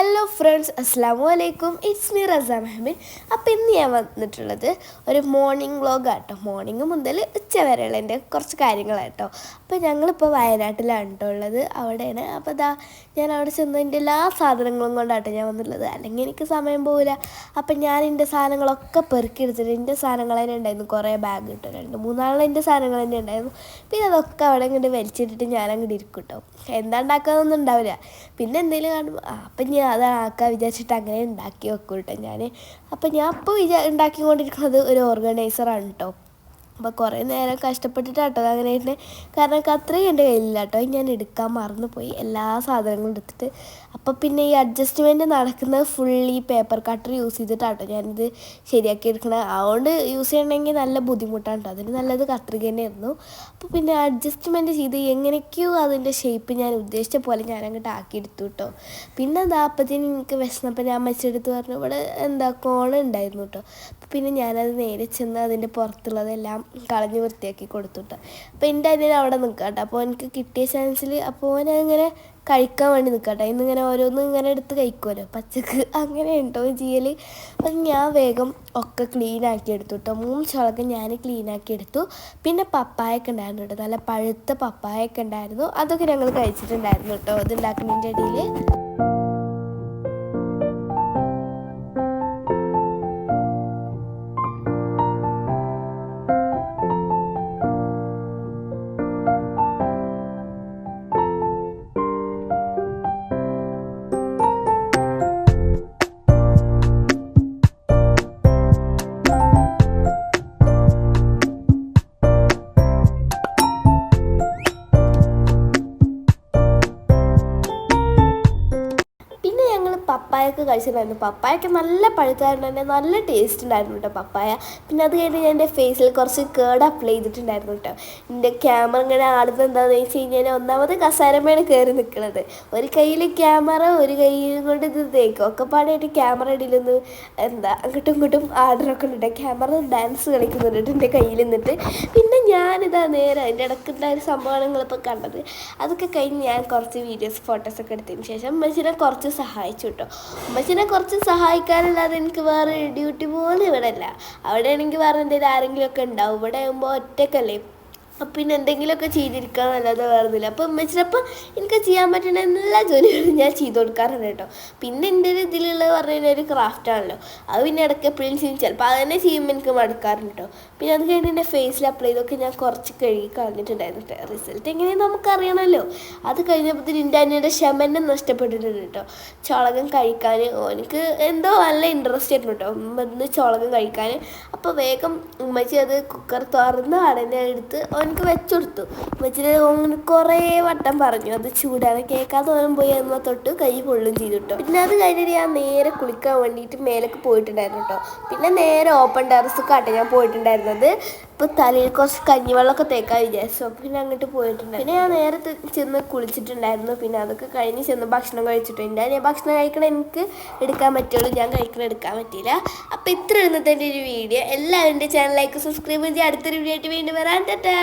Hello friends अस्सलाम वालेकुम it's me रज़ा महमिन അപ്പോൾ ഇന്ന് ഞാൻ വന്നിട്ടുള്ളത് ഒരു മോർണിംഗ് വ്ളോഗ് ആട്ടോ. മോർണിംഗ് മുതൽ ഉച്ച വരെയുള്ള എന്റെ കുറച്ച് കാര്യങ്ങളാട്ടോ. അപ്പോൾ ഞങ്ങളിപ്പോൾ വയനാട്ടിലാണ് കേട്ടോ ഉള്ളത്. അവിടെയാണ്. അപ്പോൾ ഇതാ ഞാൻ അവിടെ ചെന്ന് എന്റെ എല്ലാ സാധനങ്ങളും കൊണ്ടാട്ടോ ഞാൻ വന്നിട്ടുള്ളത്. അല്ലെങ്കിൽ എനിക്ക് സമയം പോകില്ല അപ്പം ഞാൻ എന്റെ സാധനങ്ങളൊക്കെ പെറുക്കി എടുത്തിട്ട് എന്റെ സാധനങ്ങൾ തന്നെ ഉണ്ടായിരുന്നു. കുറേ ബാഗ് കിട്ടും രണ്ട് മൂന്നാളിൽ എന്റെ സാധനങ്ങൾ തന്നെ ഉണ്ടായിരുന്നു. പിന്നെ അതൊക്കെ അവിടെ ഇങ്ങോട്ട് വലിച്ചിട്ടിട്ട് ഞാൻ അങ്ങോട്ട് ഇരിക്കും കേട്ടോ എന്താ ഉണ്ടാക്കാതൊന്നും ഉണ്ടാവില്ല. പിന്നെ എന്തെങ്കിലും കാണുമ്പോൾ അപ്പം ഞാൻ അത് ആക്കാൻ വിചാരിച്ചിട്ട് അങ്ങനെ ഉണ്ടാക്കി വെക്കും കേട്ടോ ഞാൻ അപ്പം ഞാൻ ഇപ്പോൾ വിചാ ഉണ്ടാക്കിക്കൊണ്ടിരിക്കുന്നത് ഒരു ഓർഗനൈസറാണ് കേട്ടോ അപ്പോൾ കുറേ നേരം കഷ്ടപ്പെട്ടിട്ടാട്ടോ അങ്ങനെ തന്നെ കാരണം അത്രയും എന്റെ കയ്യിലില്ല കേട്ടോ ഞാൻ എടുക്കാൻ മറന്നുപോയി. എല്ലാ സാധനങ്ങളും എടുത്തിട്ട്. അപ്പോൾ പിന്നെ ഈ അഡ്ജസ്റ്റ്മെന്റ് നടക്കുന്നത് ഫുള്ളി പേപ്പർ കട്ടർ യൂസ് ചെയ്തിട്ടാട്ടോ ഞാനിത് ശരിയാക്കി എടുക്കണത് അതുകൊണ്ട് യൂസ് ചെയ്യണമെങ്കിൽ നല്ല ബുദ്ധിമുട്ടാണ് കേട്ടോ അതിന് നല്ലത് കത്രിക തന്നെയായിരുന്നു. അപ്പോൾ പിന്നെ അഡ്ജസ്റ്റ്മെന്റ് ചെയ്ത് എങ്ങനെയൊക്കെയോ അതിന്റെ ഷേപ്പ് ഞാൻ ഉദ്ദേശിച്ച പോലെ ഞാൻ അങ്ങോട്ട് ആക്കിയെടുത്തു കേട്ടോ പിന്നെ എന്താ അപ്പത്തിന് എനിക്ക് വിശന്നപ്പോൾ ഞാൻ മച്ചെടുത്ത് പറഞ്ഞു ഇവിടെ എന്താ കോൺ ഉണ്ടായിരുന്നു കേട്ടോ അപ്പോൾ പിന്നെ ഞാനത് നേരെ ചെന്ന് അതിന്റെ പുറത്തുള്ളതെല്ലാം കളഞ്ഞ് വൃത്തിയാക്കി കൊടുത്തുട്ട. അപ്പം എന്റെ അതിന് അവിടെ നിൽക്കാം കേട്ടോ അപ്പോൾ എനിക്ക് കിട്ടിയ ചാൻസിൽ അപ്പോൾ ഇങ്ങനെ കഴിക്കാൻ വേണ്ടി നിൽക്കട്ടെ ഇന്നിങ്ങനെ ഓരോന്നും ഇങ്ങനെ എടുത്ത് കഴിക്കുമല്ലോ പച്ചക്ക് അങ്ങനെ ഉണ്ടോ ചെയ്യൽ അപ്പം ഞാൻ വേഗം ഒക്കെ ക്ലീൻ ആക്കി എടുത്തു കേട്ടോ മൂന്ന് ചുളക്കം ഞാൻ ക്ലീൻ ആക്കി എടുത്തു. പിന്നെ പപ്പായൊക്കെ ഉണ്ടായിരുന്നു കേട്ടോ. നല്ല പഴുത്ത പപ്പായൊക്കെ ഉണ്ടായിരുന്നു. അതൊക്കെ ഞങ്ങൾ കഴിച്ചിട്ടുണ്ടായിരുന്നു കേട്ടോ. ഇത് ഉണ്ടാക്കുന്നതിന്റെ ഇടയിൽ പപ്പായൊക്കെ കഴിച്ചിട്ടുണ്ടായിരുന്നു. പപ്പായൊക്കെ നല്ല പഴുത്തായിരുന്നു തന്നെ നല്ല ടേസ്റ്റ് ഉണ്ടായിരുന്നു കേട്ടോ പപ്പായ. പിന്നെ അത് കഴിഞ്ഞ് ഞാൻ എന്റെ ഫേസിൽ കുറച്ച് കേർഡ് അപ്ലൈ ചെയ്തിട്ടുണ്ടായിരുന്നു കേട്ടോ എന്റെ ക്യാമറ ഇങ്ങനെ ആടുന്നത് എന്താണെന്ന് വെച്ച് കഴിഞ്ഞാൽ ഒന്നാമത് കസാരമേണ് കയറി നിൽക്കുന്നത് ഒരു കയ്യിൽ ക്യാമറ ഒരു കൈ കൊണ്ട് ഇത് തേക്കും. ഒക്കെ പാടായിട്ട് ക്യാമറ ഇടയിലൊന്ന് എന്താ അങ്ങോട്ടും ഇങ്ങോട്ടും ആർഡറൊക്കെ ഉണ്ട്. ക്യാമറ ഡാൻസ് കളിക്കുന്നുണ്ട് എന്റെ കയ്യിൽ നിന്നിട്ട്. പിന്നെ ഞാനിതാ നേരെ അതിന്റെ ഇടയ്ക്കുണ്ടായ ഒരു സംഭവമാണ് നിങ്ങളിപ്പോൾ കണ്ടത്. അതൊക്കെ കഴിഞ്ഞ് ഞാൻ കുറച്ച് വീഡിയോസ് ഫോട്ടോസൊക്കെ എടുത്തതിന് ശേഷം ഉമ്മച്ചിനെ കുറച്ച് സഹായിച്ചു കേട്ടോ ഉമ്മച്ചിനെ കുറച്ച് സഹായിക്കാനല്ലാതെ എനിക്ക് വേറെ ഡ്യൂട്ടി പോലും ഇവിടെ അല്ല അവിടെ ആണെങ്കിൽ വേറെ എന്തെങ്കിലും ആരെങ്കിലും ഒക്കെ ഉണ്ടാവും. ഇവിടെ ആകുമ്പോൾ ഒറ്റക്കല്ലേ. അപ്പം പിന്നെ എന്തെങ്കിലുമൊക്കെ ചെയ്തിരിക്കാന്നല്ലാതെ വേറൊന്നുമില്ല. അപ്പം ഉമ്മച്ചിനപ്പം എനിക്ക് ചെയ്യാൻ പറ്റുന്ന എല്ലാ ജോലികളും ഞാൻ ചെയ്തു കൊടുക്കാറുണ്ട് കേട്ടോ. പിന്നെ എന്റെ ഒരു ഇതിലുള്ളത് പറഞ്ഞു കഴിഞ്ഞാൽ ഒരു ക്രാഫ്റ്റ് ആണല്ലോ. അത് പിന്നെ ഇടയ്ക്ക് എപ്പോഴും ചെയ്യും. ചിലപ്പോൾ അത് തന്നെ ചെയ്യുമ്പോൾ എനിക്ക് മടുക്കാറുണ്ട് കേട്ടോ. പിന്നെ അത് കഴിഞ്ഞ് എന്റെ ഫേസിൽ അപ്ലൈ ചെയ്തൊക്കെ ഞാൻ കുറച്ച് കഴുകി കളഞ്ഞിട്ടുണ്ടായിരുന്നു റിസൾട്ട് എങ്ങനെയാണെന്ന് നമുക്കറിയണമല്ലോ. അത് കഴിഞ്ഞപ്പോഴത്തേന് എന്റെ അനിയുടെ ക്ഷമനം നഷ്ടപ്പെട്ടിട്ടുണ്ട് കേട്ടോ. ചുളകം കഴിക്കാൻ എനിക്ക് എന്തോ നല്ല ഇൻട്രസ്റ്റ് ആയിരുന്നു കേട്ടോ. ഇന്ന് ചുളകം കഴിക്കാൻ. അപ്പോൾ വേഗം ഉമ്മച്ചി അത് കുക്കർ തുറന്ന് അടനെ എടുത്ത് എനിക്ക് വെച്ചെടുത്തു. വെച്ചിട്ട് അങ്ങനെ കുറേ വട്ടം പറഞ്ഞു. അത് ചൂടാണ്. കേൾക്കാതെ ഓനും പോയി അമ്മ തൊട്ട് കൈ പൊള്ളും ചെയ്തു കേട്ടോ പിന്നെ അത് കഴിഞ്ഞിട്ട് ഞാൻ നേരെ കുളിക്കാൻ വേണ്ടിയിട്ട് മേലേക്ക് പോയിട്ടുണ്ടായിരുന്നു കേട്ടോ പിന്നെ നേരെ ഓപ്പൺ ടെറസ് കാട്ടെ ഞാൻ പോയിട്ടുണ്ടായിരുന്നത്. ഇപ്പോൾ തലയിൽ കുറച്ച് കഞ്ഞിവെള്ളമൊക്കെ തേക്കാൻ വിചാരിച്ചു. അപ്പം പിന്നെ അങ്ങോട്ട് പോയിട്ടുണ്ട്. പിന്നെ ഞാൻ നേരത്തെ ചെന്ന് കുളിച്ചിട്ടുണ്ടായിരുന്നു. പിന്നെ അതൊക്കെ കഴിഞ്ഞ് ചെന്ന് ഭക്ഷണം കഴിച്ചിട്ടുണ്ട് ഞാൻ ഭക്ഷണം കഴിക്കണം എനിക്ക് എടുക്കാൻ പറ്റുള്ളൂ. ഞാൻ കഴിക്കണം എടുക്കാൻ പറ്റിയില്ല. അപ്പോൾ ഇത്ര ഇന്നത്തെ ഒരു വീഡിയോ. എല്ലാവരും ചാനലിലേക്ക് സബ്സ്ക്രൈബ് ചെയ്ത് അടുത്തൊരു വീഡിയോ ആയിട്ട് വീണ്ടും വരാൻ ടാറ്റാ.